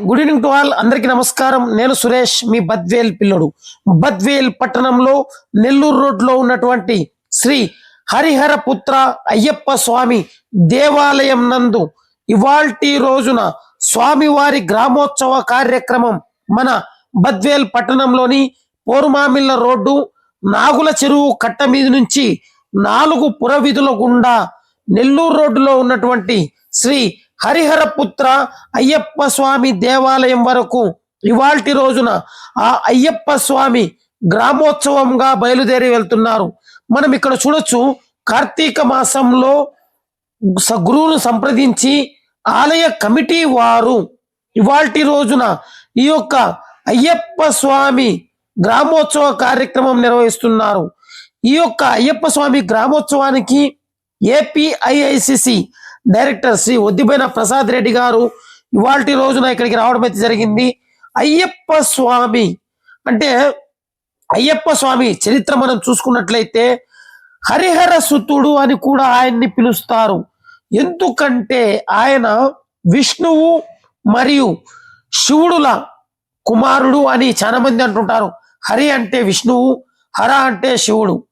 Good evening to all. అందరికీ నమస్కారం. నేను సురేష్ మీ బద్వేల్ పిల్లడు. బద్వేల్ పట్టణంలో నెల్లూరు రోడ్లో ఉన్నటువంటి శ్రీ హరిహర పుత్ర అయ్యప్ప స్వామి దేవాలయం నందు ఇవాల్టి రోజున స్వామివారి గ్రామోత్సవ కార్యక్రమం మన బద్వేల్ పట్టణంలోని పోరుమామిళ్ళ రోడ్డు నాగుల చెరువు కట్ట మీద నుంచి నాలుగు పురవిధుల గుండా నెల్లూరు రోడ్డులో ఉన్నటువంటి శ్రీ హరిహరపుత్ర అయ్యప్ప స్వామి దేవాలయం వరకు ఇవాల్టి రోజున ఆ అయ్యప్ప స్వామి గ్రామోత్సవంగా బయలుదేరి వెళ్తున్నారు. మనం ఇక్కడ చూడొచ్చు కార్తీక మాసంలో గురువును సంప్రదించి ఆలయ కమిటీ వారు ఇవాల్టి రోజున ఈ యొక్క అయ్యప్ప స్వామి గ్రామోత్సవ కార్యక్రమం నిర్వహిస్తున్నారు. ఈ యొక్క అయ్యప్ప స్వామి గ్రామోత్సవానికి ఏపీఐఐసిసి డైరెక్టర్ శ్రీ ఒద్దిపోయిన ప్రసాద్ రెడ్డి గారు ఇవాళ రోజున ఇక్కడికి రావడం అయితే జరిగింది. అయ్యప్ప స్వామి అంటే అయ్యప్ప స్వామి చరిత్ర మనం చూసుకున్నట్లయితే హరిహర సుతుడు అని కూడా ఆయన్ని పిలుస్తారు. ఎందుకంటే ఆయన విష్ణువు మరియు శివుడుల కుమారుడు అని చాలా మంది అంటుంటారు. హరి అంటే విష్ణువు హర అంటే శివుడు.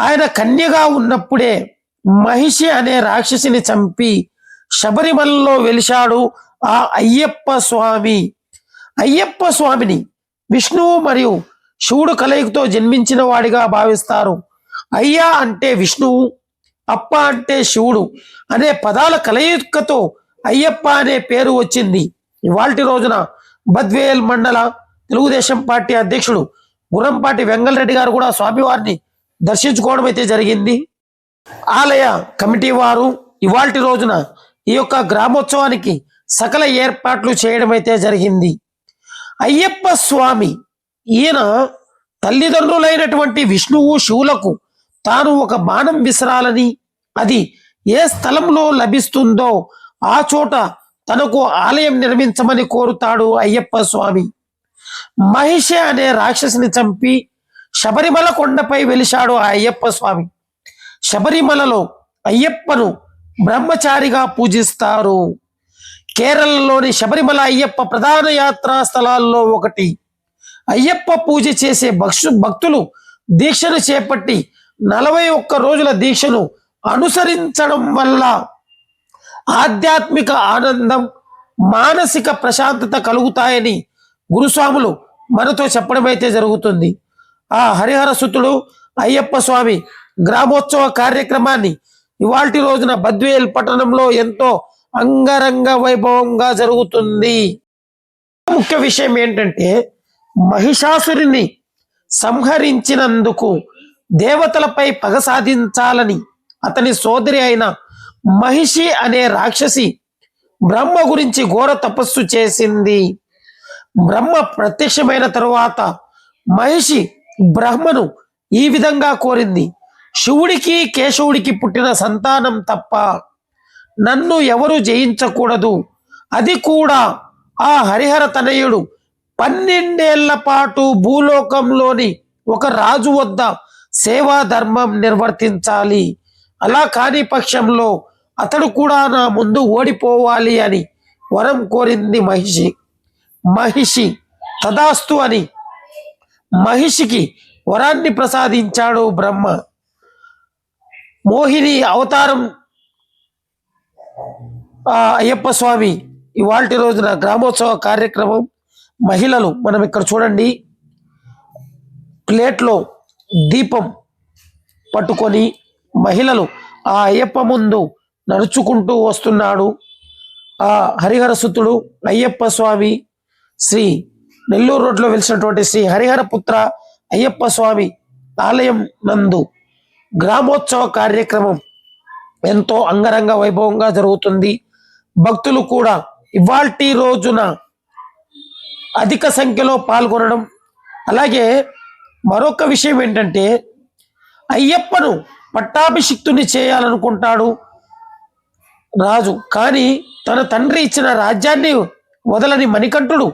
ఆయన కన్యగా ఉన్నప్పుడే మహిషి అనే రాక్షసిని చంపి శబరిమలలో వెలిశాడు ఆ అయ్యప్ప స్వామి. అయ్యప్ప స్వామిని విష్ణువు మరియు శివుడు కలయికతో జన్మించిన వాడిగా భావిస్తారు. అయ్యా అంటే విష్ణువు అప్ప అంటే శివుడు అనే పదాల కలయికతో అయ్యప్ప అనే పేరు వచ్చింది. ఇవాల్టి రోజున బద్వేల్ మండల తెలుగుదేశం పార్టీ అధ్యక్షుడు గురంపాటి వెంగళరెడ్డి గారు కూడా స్వామివారిని దర్శించుకోవడం అయితే జరిగింది. ఆలయ కమిటీ వారు ఇవాల్టి రోజున ఈ యొక్క గ్రామోత్సవానికి సకల ఏర్పాట్లు చేయడం అయితే జరిగింది. అయ్యప్ప స్వామి ఈయన తల్లిదండ్రులైనటువంటి విష్ణువు శివులకు తాను ఒక బాణం విసరాలని అది ఏ స్థలంలో లభిస్తుందో ఆ చోట తనకు ఆలయం నిర్మించమని కోరుతాడు అయ్యప్ప స్వామి. మహిష అనే రాక్షసిని చంపి శబరిమల కొండపై వెలిశాడు ఆ అయ్యప్ప స్వామి. శబరిమలలో అయ్యప్పను బ్రహ్మచారిగా పూజిస్తారు. కేరళలోని శబరిమల అయ్యప్ప ప్రధాన యాత్రా స్థలాల్లో ఒకటి. అయ్యప్ప పూజ చేసే భక్షు భక్తులు దీక్షను చేపట్టి నలభై ఒక్క రోజుల దీక్షను అనుసరించడం వల్ల ఆధ్యాత్మిక ఆనందం మానసిక ప్రశాంతత కలుగుతాయని గురుస్వాములు మనతో చెప్పడమైతే జరుగుతుంది. ఆ హరిహర సుతుడు అయ్యప్ప స్వామి గ్రామోత్సవ కార్యక్రమాన్ని ఇవాల్టి రోజున బద్వేల్ పట్టణంలో ఎంతో అంగరంగ వైభవంగా జరుగుతుంది. ముఖ్య విషయం ఏంటంటే మహిషాసురిని సంహరించినందుకు దేవతలపై పగ సాధించాలని అతని సోదరి అయిన మహిషి అనే రాక్షసి బ్రహ్మ గురించి ఘోర తపస్సు చేసింది. బ్రహ్మ ప్రత్యక్షమైన తరువాత మహిషి బ్రహ్మను ఈ విధంగా కోరింది. శివుడికి కేశవుడికి పుట్టిన సంతానం తప్ప నన్ను ఎవరు జయించకూడదు. అది కూడా ఆ హరిహర తనయుడు పన్నెండేళ్ళ పాటు భూలోకంలోని ఒక రాజు వద్ద సేవా ధర్మం నిర్వర్తించాలి. అలా కాని పక్షంలో అతడు కూడా నా ముందు ఓడిపోవాలి అని వరం కోరింది మహిషి. మహిషి తదాస్తు అని మహిషికి వరాన్ని ప్రసాదించాడు బ్రహ్మ. మోహిని అవతారం అయ్యప్ప స్వామి ఇవాళ రోజున గ్రామోత్సవ కార్యక్రమం. మహిళలు మనం ఇక్కడ చూడండి ప్లేట్లో దీపం పట్టుకొని మహిళలు ఆ అయ్యప్ప ముందు నడుచుకుంటూ వస్తున్నాడు. ఆ హరిహర సుతుడు అయ్యప్ప స్వామి శ్రీ నెల్లూరు రోడ్లో వెలిసినటువంటి శ్రీ హరిహర పుత్ర అయ్యప్ప స్వామి ఆలయం నందు గ్రామోత్సవ కార్యక్రమం ఎంతో అంగరంగ వైభవంగా జరుగుతుంది. భక్తులు కూడా ఇవాల్టి రోజున అధిక సంఖ్యలో పాల్గొనడం. అలాగే మరొక విషయం ఏంటంటే అయ్యప్పను పట్టాభిషిక్తుని చేయాలనుకుంటాడు రాజు. కానీ తన తండ్రి ఇచ్చిన రాజ్యాన్ని వదలని మణికంఠుడు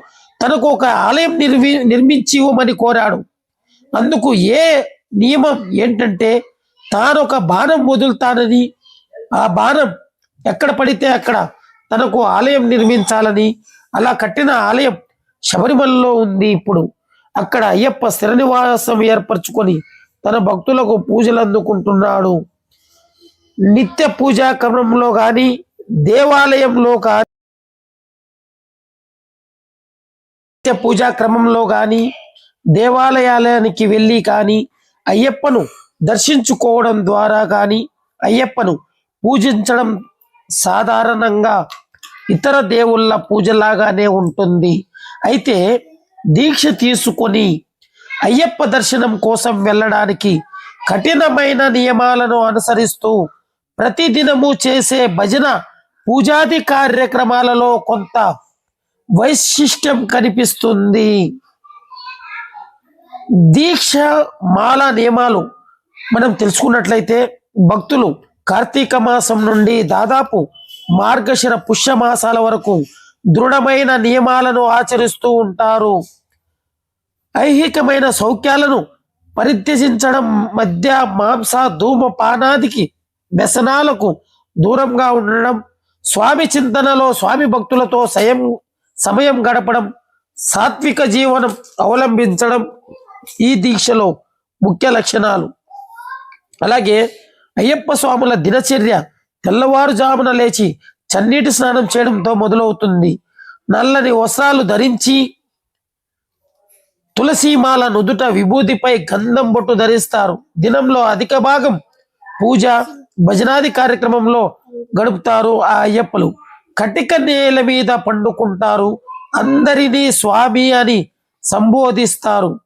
తనకు ఒక ఆలయం నిర్మి నిర్మించి ఇవ్వమని కోరాడు. అందుకు ఏ నియమం ఏంటంటే తాను ఒక బాణం వదులుతానని ఆ బాణం ఎక్కడ పడితే అక్కడ తనకు ఆలయం నిర్మించాలని అలా కట్టిన ఆలయం శబరిమలలో ఉంది ఇప్పుడు. అక్కడ అయ్యప్ప స్థిర ఏర్పరచుకొని తన భక్తులకు పూజలు అందుకుంటున్నాడు. నిత్య పూజా క్రమంలో కానీ దేవాలయంలో కానీ నిత్య పూజా క్రమంలో కానీ దేవాలయాలయానికి వెళ్ళి కానీ అయ్యప్పను దర్శించుకోవడం ద్వారా కానీ అయ్యప్పను పూజించడం సాధారణంగా ఇతర దేవుళ్ళ పూజలాగానే ఉంటుంది. అయితే దీక్ష తీసుకొని అయ్యప్ప దర్శనం కోసం వెళ్ళడానికి కఠినమైన నియమాలను అనుసరిస్తూ ప్రతిదినము చేసే భజన పూజాది కార్యక్రమాలలో కొంత వైశిష్టం కనిపిస్తుంది. దీక్ష మాల నియమాలు మనం తెలుసుకున్నట్లయితే భక్తులు కార్తీక మాసం నుండి దాదాపు మార్గశిర పుష్య మాసాల వరకు దృఢమైన నియమాలను ఆచరిస్తూ ఉంటారు. ఐహికమైన సౌఖ్యాలను పరిత్యజించడం మధ్య మాంస ధూమపానాదికి వ్యసనాలకు దూరంగా ఉండడం స్వామి చింతనలో స్వామి భక్తులతో సయం సమయం గడపడం సాత్విక జీవనం అవలంబించడం ఈ దీక్షలో ముఖ్య లక్షణాలు. అలాగే అయ్యప్ప స్వాముల దినచర్య తెల్లవారుజామున లేచి చన్నీటి స్నానం చేయడంతో మొదలవుతుంది. నల్లని వస్త్రాలు ధరించి తులసీమాల నుదుట విభూతిపై గంధం బొట్టు ధరిస్తారు. దినంలో అధిక భాగం పూజ భజనాది కార్యక్రమంలో గడుపుతారు ఆ అయ్యప్పలు. కటిక నేల మీద పండుకుంటారు. అందరినీ స్వామి అని సంబోధిస్తారు.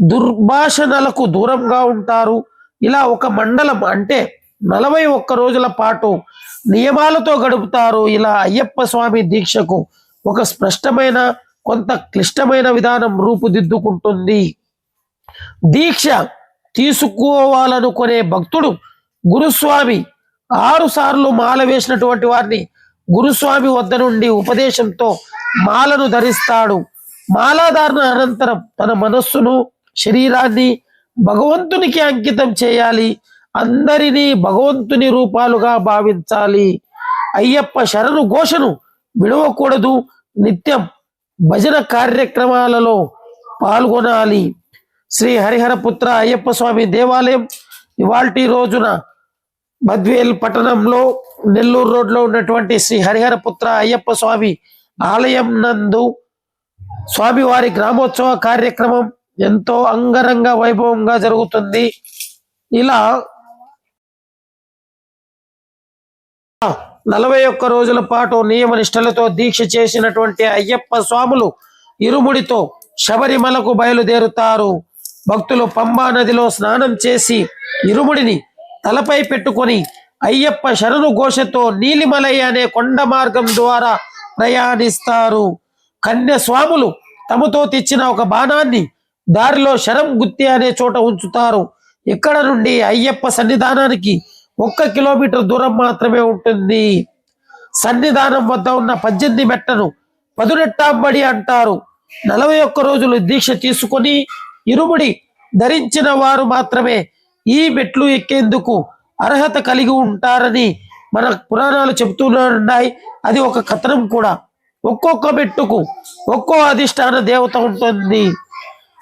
దుర్భాషణలకు దూరంగా ఉంటారు. ఇలా ఒక మండలం అంటే నలభై ఒక్క రోజుల పాటు నియమాలతో గడుపుతారు ఇలా అయ్యప్ప స్వామి దీక్షకు ఒక స్పష్టమైన కొంత క్లిష్టమైన విధానం రూపుదిద్దుకుంటుంది. దీక్ష తీసుకోవాలనుకునే భక్తుడు గురుస్వామి. ఆరు సార్లు మాల వేసినటువంటి వారిని గురుస్వామి వద్ద నుండి ఉపదేశంతో మాలను ధరిస్తాడు. మాలాధారణ అనంతరం తన మనస్సును శరీరాన్ని భగవంతునికి అంకితం చేయాలి. అందరినీ భగవంతుని రూపాలుగా భావించాలి. అయ్యప్ప శరణు ఘోషను విడవకూడదు. నిత్యం భజన కార్యక్రమాలలో పాల్గొనాలి. శ్రీ హరిహరపుత్ర అయ్యప్ప స్వామి దేవాలయం ఇవాల్టి రోజున బద్వేల్ పట్టణంలో నెల్లూరు రోడ్లో ఉన్నటువంటి శ్రీ హరిహరపుత్ర అయ్యప్ప స్వామి ఆలయం నందు స్వామివారి గ్రామోత్సవ కార్యక్రమం ఎంతో అంగరంగ వైభవంగా జరుగుతుంది. ఇలా నలభై ఒక్క రోజుల పాటు నియమ నిష్టలతో దీక్ష చేసినటువంటి అయ్యప్ప స్వాములు ఇరుముడితో శబరిమలకు బయలుదేరుతారు. భక్తులు పంబా నదిలో స్నానం చేసి ఇరుముడిని తలపై పెట్టుకొని అయ్యప్ప శరణు ఘోషతో నీలిమలై అనే కొండ మార్గం ద్వారా ప్రయాణిస్తారు. కన్య స్వాములు తమతో తెచ్చిన ఒక బాణాన్ని దారిలో శరం గుత్తి అనే చోట ఉంచుతారు. ఇక్కడ నుండి? అయ్యప్ప సన్నిధానానికి ఒక్క కిలోమీటర్ దూరం మాత్రమే ఉంటుంది. సన్నిధానం వద్ద ఉన్న పద్దెనిమిది మెట్టను పదునెట్టాంబడి అంటారు. నలభై ఒక్క రోజులు దీక్ష తీసుకొని ఇరుముడి ధరించిన వారు మాత్రమే ఈ మెట్లు ఎక్కేందుకు అర్హత కలిగి ఉంటారని మన పురాణాలు చెబుతున్నాయి అది ఒక కథనం కూడా. ఒక్కొక్క మెట్టుకు ఒక్కో అధిష్టాన దేవత ఉంటుంది.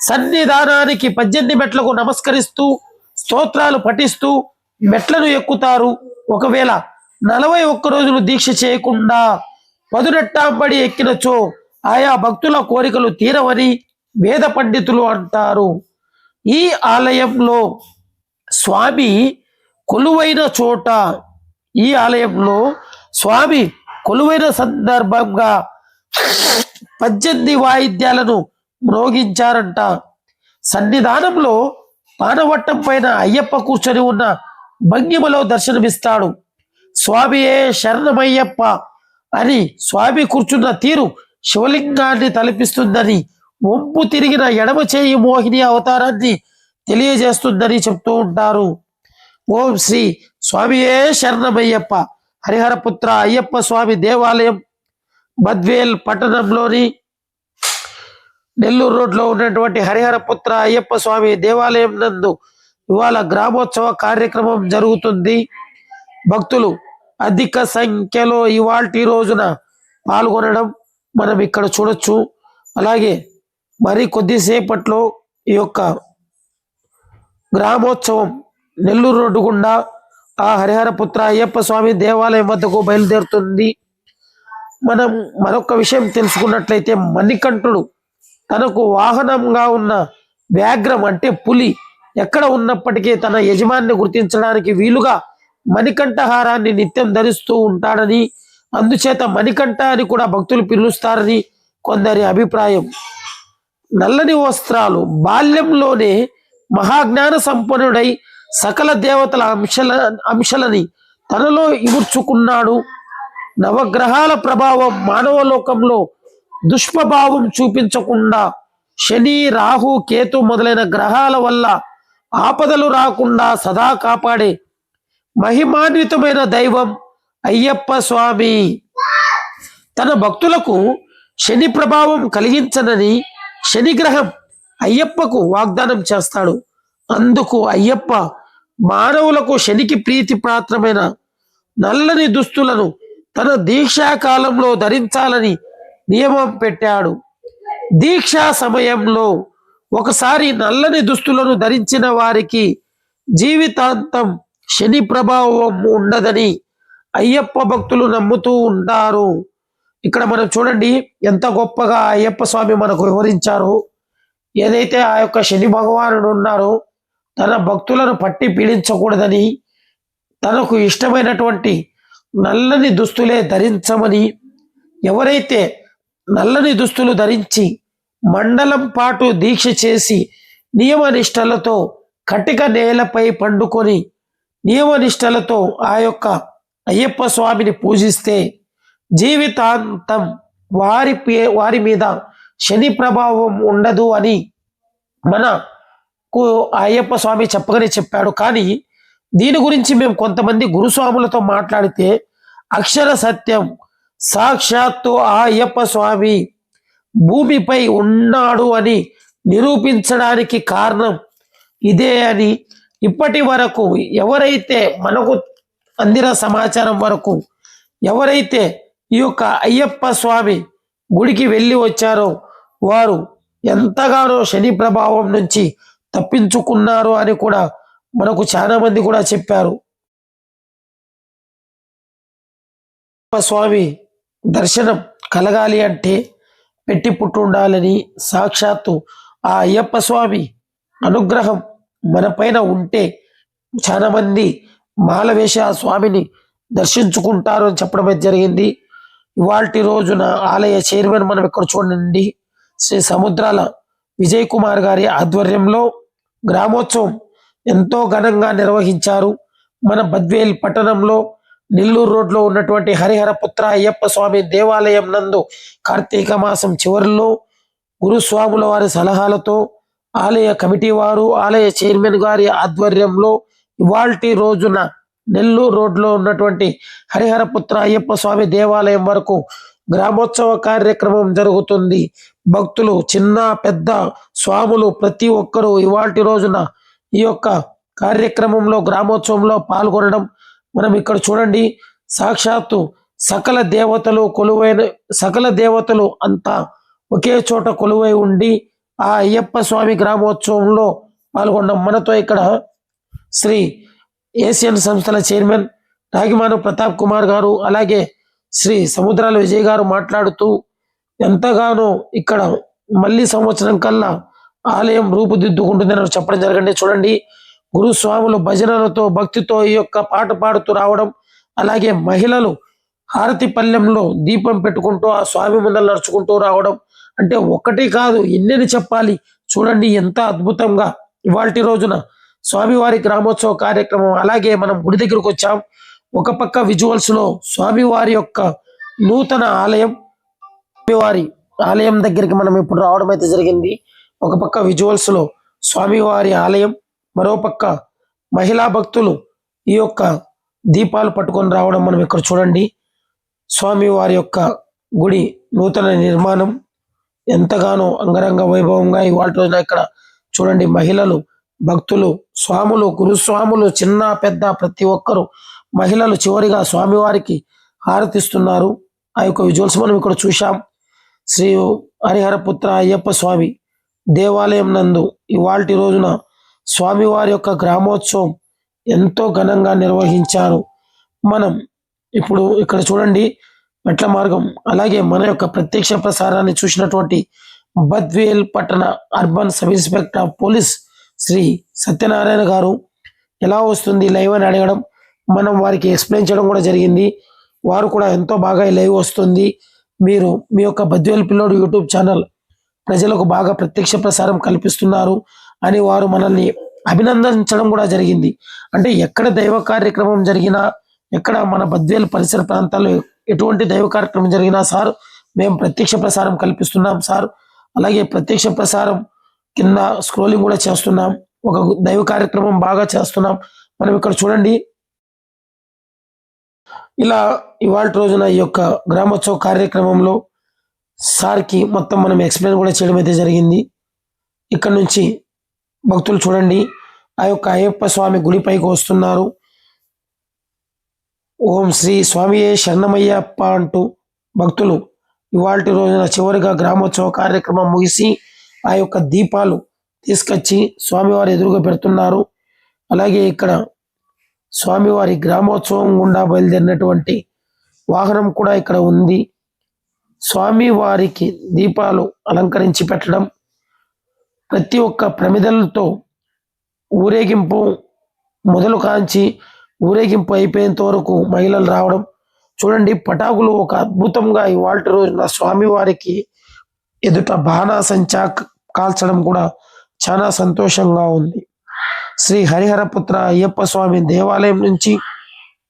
సన్నిధానానికి పద్దెనిమిది మెట్లకు నమస్కరిస్తూ స్తోత్రాలు పఠిస్తూ మెట్లను ఎక్కుతారు. ఒకవేళ నలభై ఒక్క రోజులు దీక్ష చేయకుండా పదునెట్టాంబడి ఎక్కినచో ఆయా భక్తుల కోరికలు తీరవని వేద పండితులు అంటారు. ఈ ఆలయంలో స్వామి కొలువైన చోట ఈ ఆలయంలో స్వామి కొలువైన సందర్భంగా పద్దెనిమిది వాయిద్యాలను మ్రోగించారంట. సన్నిధానంలో పానవట్టం పైన అయ్యప్ప కూర్చొని ఉన్న భంగిమలో దర్శనమిస్తాడు. స్వామియే శరణమయ్యప్ప అని స్వామి కూర్చున్న తీరు శివలింగాన్ని తలపిస్తుందని వంపు తిరిగిన ఎడమ చేయి మోహిని అవతారాన్ని తెలియజేస్తుందని చెప్తూ ఉంటారు. ఓం శ్రీ స్వామియే శరణమయ్యప్ప. హరిహరపుత్ర అయ్యప్ప స్వామి దేవాలయం బద్వేల్ పట్టణంలోని నెల్లూరు రోడ్లో ఉన్నటువంటి హరిహరపుత్ర అయ్యప్ప స్వామి దేవాలయం నందు ఇవాళ గ్రామోత్సవ కార్యక్రమం జరుగుతుంది. భక్తులు అధిక సంఖ్యలో ఇవాల్టి రోజున పాల్గొనడం మనం ఇక్కడ చూడొచ్చు. అలాగే మరి కొద్దిసేపట్లో ఈ యొక్క గ్రామోత్సవం నెల్లూరు రోడ్డు గుండా ఆ హరిహరపుత్ర అయ్యప్ప స్వామి దేవాలయం వద్దకు బయలుదేరుతుంది. మనం మరొక విషయం తెలుసుకున్నట్లయితే మణికంఠుడు తనకు వాహనంగా ఉన్న వ్యాఘ్రం అంటే పులి ఎక్కడ ఉన్నప్పటికీ తన యజమాన్ని గుర్తించడానికి వీలుగా మణికంఠహారాన్ని నిత్యం ధరిస్తూ ఉంటాడని అందుచేత మణికంఠ అని కూడా భక్తులు పిలుస్తారని కొందరి అభిప్రాయం. నల్లని వస్త్రాలు బాల్యంలోనే మహాజ్ఞాన సంపన్నుడై సకల దేవతల అంశల అంశలని తనలో ఇముడ్చుకున్నాడు. నవగ్రహాల ప్రభావం మానవ లోకంలో దుష్ప్రభావం చూపించకుండా శని రాహు కేతు మొదలైన గ్రహాల వల్ల ఆపదలు రాకుండా సదా కాపాడే మహిమాన్వితమైన దైవం అయ్యప్ప స్వామి. తన భక్తులకు శని ప్రభావం కలిగించనని శని గ్రహం అయ్యప్పకు వాగ్దానం చేస్తాడు. అందుకు అయ్యప్ప మానవులకు శనికి ప్రీతి పాత్రమైన నల్లని దుస్తులను తన దీక్షాకాలంలో ధరించాలని నియమం పెట్టాడు. దీక్షా సమయంలో ఒకసారి నల్లని దుస్తులను ధరించిన వారికి జీవితాంతం శని ప్రభావం ఉండదని అయ్యప్ప భక్తులు నమ్ముతూ ఉంటారు. ఇక్కడ మనం చూడండి ఎంత గొప్పగా అయ్యప్ప స్వామి మనకు వివరించారు. ఏదైతే ఆ యొక్క శని భగవానుడు ఉన్నారో తన భక్తులను పట్టి పీడించకూడదని తనకు ఇష్టమైనటువంటి నల్లని దుస్తులే ధరించమని ఎవరైతే నల్లని దుస్తులు ధరించి మండలం పాటు దీక్ష చేసి నియమనిష్టలతో కటిక నేలపై పండుకొని నియమనిష్టలతో ఆ యొక్క అయ్యప్ప స్వామిని పూజిస్తే జీవితాంతం వారి పే- వారి మీద శని ప్రభావం ఉండదు అని మనకు అయ్యప్ప స్వామి చెప్పగానే చెప్పాడు. కానీ దీని గురించి మేము కొంతమంది గురుస్వాములతో మాట్లాడితే అక్షర సత్యం సాక్షాత్తు ఆ అయ్యప్ప స్వామి భూమిపై ఉన్నాడు అని నిరూపించడానికి కారణం ఇదే అని ఇప్పటి వరకు ఎవరైతే మనకు అందిన సమాచారం వరకు ఎవరైతే ఈ యొక్క అయ్యప్ప స్వామి గుడికి వెళ్ళి వచ్చారో వారు ఎంతగానో శని ప్రభావం నుంచి తప్పించుకున్నారు అని కూడా మనకు చాలామంది కూడా చెప్పారు. స్వామి దర్శనం కలగాలి అంటే పెట్టి పుట్టుండాలని సాక్షాత్తు ఆ అయ్యప్ప స్వామి అనుగ్రహం మనపైన ఉంటే చాలామంది మాలవేష ఆ స్వామిని దర్శించుకుంటారు అని చెప్పడం అయితే జరిగింది. ఇవాల్టి రోజున ఆలయ చైర్మన్ మనం ఇక్కడ చూడండి. శ్రీ సముద్రాల విజయ్ కుమార్ గారి ఆధ్వర్యంలో గ్రామోత్సవం ఎంతో ఘనంగా నిర్వహించారు. మన బద్వేల్ పట్టణంలో నెల్లూరు రోడ్లో ఉన్నటువంటి హరిహరపుత్ర అయ్యప్ప స్వామి దేవాలయం నందు కార్తీక మాసం చివరిలో గురుస్వాముల వారి సలహాలతో ఆలయ కమిటీ వారు ఆలయ చైర్మన్ గారి ఆధ్వర్యంలో ఇవాల్టి రోజున నెల్లూరు రోడ్లో ఉన్నటువంటి హరిహరపుత్ర అయ్యప్ప స్వామి దేవాలయం వరకు గ్రామోత్సవ కార్యక్రమం జరుగుతుంది. భక్తులు చిన్న పెద్ద స్వాములు ప్రతి ఒక్కరూ ఇవాల్టి రోజున ఈ యొక్క కార్యక్రమంలో గ్రామోత్సవంలో పాల్గొనడం మనం ఇక్కడ చూడండి సాక్షాత్తు సకల దేవతలు కొలువైన సకల దేవతలు అంతా ఒకే చోట కొలువై ఉండి ఆ అయ్యప్ప స్వామి గ్రామోత్సవంలో పాల్గొన్నాం మనతో ఇక్కడ శ్రీ ఏసియన్ సంస్థల చైర్మన్ రాగిమాను ప్రతాప్ కుమార్ గారు అలాగే శ్రీ సముద్రాల విజయ్ గారు మాట్లాడుతూ ఎంతగానో ఇక్కడ మళ్ళీ సంవత్సరం కల్లా ఆలయం రూపుదిద్దుకుంటుందని చెప్పడం జరగండి చూడండి గురుస్వాములు భజనలతో భక్తితో ఈ యొక్క పాట పాడుతూ రావడం అలాగే మహిళలు హారతి పల్లెంలో దీపం పెట్టుకుంటూ ఆ స్వామి ముందర నడుచుకుంటూ రావడం అంటే ఒకటి కాదు ఎన్నెని చెప్పాలి? చూడండి ఎంత అద్భుతంగా ఇవాళ రోజున స్వామివారి గ్రామోత్సవ కార్యక్రమం అలాగే మనం గుడి దగ్గరకు వచ్చాం. ఒక పక్క విజువల్స్లో స్వామివారి యొక్క నూతన ఆలయం స్వామివారి ఆలయం దగ్గరికి మనం ఇప్పుడు రావడం అయితే జరిగింది. ఒక పక్క విజువల్స్లో స్వామివారి ఆలయం మరో పక్క మహిళా భక్తులు ఈ యొక్క దీపాలు పట్టుకొని రావడం మనం ఇక్కడ చూడండి. స్వామివారి యొక్క గుడి నూతన నిర్మాణం. ఎంతగానో అంగరంగ వైభవంగా ఇవాళ రోజున ఇక్కడ చూడండి మహిళలు భక్తులు స్వాములు గురుస్వాములు చిన్న పెద్ద ప్రతి ఒక్కరు మహిళలు చివరిగా స్వామివారికి హారతిస్తున్నారు. ఆ యొక్క విజువల్స్ మనం ఇక్కడ చూశాం. శ్రీ హరిహరపుత్ర అయ్యప్ప స్వామి దేవాలయం నందు ఇవాల్టి రోజున స్వామివారి యొక్క గ్రామోత్సవం ఎంతో ఘనంగా నిర్వహించారు. మనం ఇప్పుడు ఇక్కడ చూడండి మెట్ల మార్గం అలాగే మన యొక్క ప్రత్యక్ష ప్రసారాన్ని చూసినటువంటి బద్వేల్ పట్టణ urban sub inspector of police Shri Satyanarayana గారు ఎలా వస్తుంది లైవ్ అని అడగడం మనం వారికి ఎక్స్ప్లెయిన్ చేయడం కూడా జరిగింది. వారు కూడా ఎంతో బాగా లైవ్ వస్తుంది. మీరు మీ యొక్క బద్వేల్ పిల్లోడు యూట్యూబ్ ఛానల్ ప్రజలకు బాగా ప్రత్యక్ష ప్రసారం కల్పిస్తున్నారు. అని వారు మనల్ని అభినందించడం కూడా జరిగింది. అంటే ఎక్కడ దైవ కార్యక్రమం జరిగినా ఎక్కడ మన బద్వేలు పరిసర ప్రాంతాల్లో ఎటువంటి దైవ కార్యక్రమం జరిగినా సార్ మేము ప్రత్యక్ష ప్రసారం కల్పిస్తున్నాం సార్. అలాగే ప్రత్యక్ష ప్రసారం కింద స్క్రోలింగ్ కూడా చేస్తున్నాం. ఒక దైవ కార్యక్రమం బాగా చేస్తున్నాం. మనం ఇక్కడ చూడండి. ఇలా ఇవాళ రోజున ఈ యొక్క గ్రామోత్సవ కార్యక్రమంలో సార్కి మొత్తం మనం ఎక్స్ప్లెయిన్ కూడా చేయడం అయితే జరిగింది. ఇక్కడ నుంచి భక్తులు చూడండి. ఆ యొక్క అయ్యప్ప స్వామి గుడిపైకి వస్తున్నారు. ఓం శ్రీ స్వామియే శరణమయ్యప్ప అంటూ భక్తులు ఇవాళ రోజున చివరిగా గ్రామోత్సవ కార్యక్రమం ముగిసి ఆ యొక్క దీపాలు తీసుకొచ్చి స్వామివారి ఎదురుగా పెడుతున్నారు. అలాగే ఇక్కడ స్వామివారి గ్రామోత్సవం గుండా బయలుదేరినటువంటి వాహనం కూడా ఇక్కడ ఉంది. స్వామివారికి దీపాలు అలంకరించి పెట్టడం ప్రతి ఒక్క ప్రమిదలతో ఊరేగింపు మొదలు కాంచి ఊరేగింపు అయిపోయేంత వరకు మహిళలు రావడం. చూడండి పటాకులు ఒక అద్భుతంగా ఇవాళ రోజున స్వామివారికి ఎదుట బాణాసంచా కాల్చడం కూడా చాలా సంతోషంగా ఉంది. శ్రీ హరిహరపుత్ర అయ్యప్ప స్వామి దేవాలయం నుంచి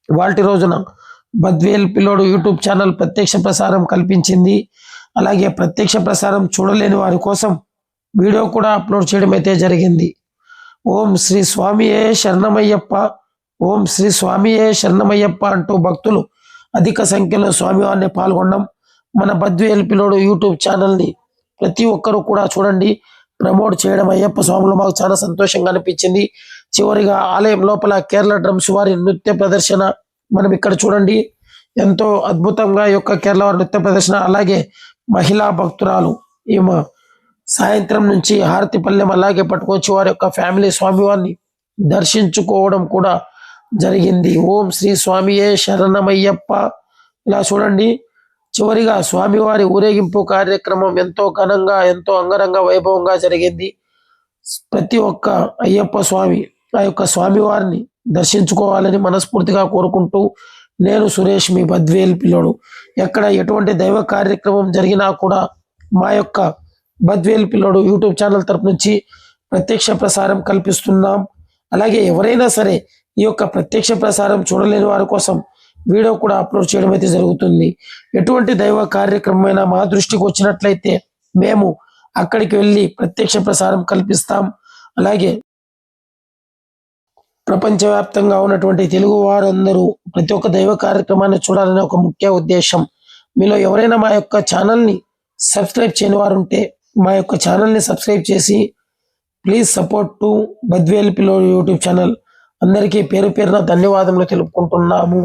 వాటి రోజున బద్వేల్ పిల్లోడు యూట్యూబ్ ఛానల్ ప్రత్యక్ష ప్రసారం కల్పించింది. అలాగే ప్రత్యక్ష ప్రసారం చూడలేని వారి కోసం వీడియో కూడా అప్లోడ్ చేయడం అయితే జరిగింది. ఓం శ్రీ స్వామియే శరణమయ్యప్ప ఓం శ్రీ స్వామియే శరణమయ్యప్ప అంటూ భక్తులు అధిక సంఖ్యలో స్వామివారిని పాల్గొనడం మన బద్దు పిల్లోడు యూట్యూబ్ ఛానల్ని ప్రతి ఒక్కరూ కూడా చూడండి. ప్రమోట్ చేయడం అయ్యప్ప స్వాములు మాకు చాలా సంతోషంగా అనిపించింది. చివరిగా ఆలయం లోపల కేరళ డ్రమ్స్ వారి నృత్య ప్రదర్శన మనం ఇక్కడ చూడండి. ఎంతో అద్భుతంగా యొక్క కేరళ వారి నృత్య ప్రదర్శన అలాగే మహిళా భక్తురాలు ఈమె సాయంత్రం నుంచి హారతి పల్లెం అలాగే పట్టుకొచ్చి వారి యొక్క ఫ్యామిలీ స్వామివారిని దర్శించుకోవడం కూడా జరిగింది. ఓం శ్రీ స్వామియే శరణమయ్యప్ప. ఇలా చూడండి చివరిగా స్వామివారి ఊరేగింపు కార్యక్రమం ఎంతో ఘనంగా ఎంతో అంగరంగ వైభవంగా జరిగింది. ప్రతి ఒక్క అయ్యప్ప స్వామి ఆ యొక్క స్వామివారిని దర్శించుకోవాలని మనస్ఫూర్తిగా కోరుకుంటూ నేను సురేష్ మీ బద్వేల్ పిల్లోడు. ఎక్కడ ఎటువంటి దైవ కార్యక్రమం జరిగినా కూడా మా యొక్క బద్వేల్ పిల్లోడు యూట్యూబ్ ఛానల్ తరపు నుంచి ప్రత్యక్ష ప్రసారం కల్పిస్తున్నాం. అలాగే ఎవరైనా సరే ఈ యొక్క ప్రత్యక్ష ప్రసారం చూడలేని వారి కోసం వీడియో కూడా అప్లోడ్ చేయడం అయితే జరుగుతుంది. ఎటువంటి దైవ కార్యక్రమమైనా మా దృష్టికి వచ్చినట్లయితే మేము అక్కడికి వెళ్ళి ప్రత్యక్ష ప్రసారం కల్పిస్తాం. అలాగే ప్రపంచవ్యాప్తంగా ఉన్నటువంటి తెలుగు వారందరూ ప్రతి ఒక్క దైవ కార్యక్రమాన్ని చూడాలనే ఒక ముఖ్య ఉద్దేశం. మీలో ఎవరైనా మా యొక్క ఛానల్ని సబ్స్క్రైబ్ చేయని వారు ఉంటే మా యొక్క ఛానల్ని సబ్స్క్రైబ్ చేసి ప్లీజ్ సపోర్ట్ టు బద్వేల్ పిల్లో యూట్యూబ్ ఛానల్. అందరికీ పేరు పేరున ధన్యవాదములు తెలుపుకుంటున్నాము.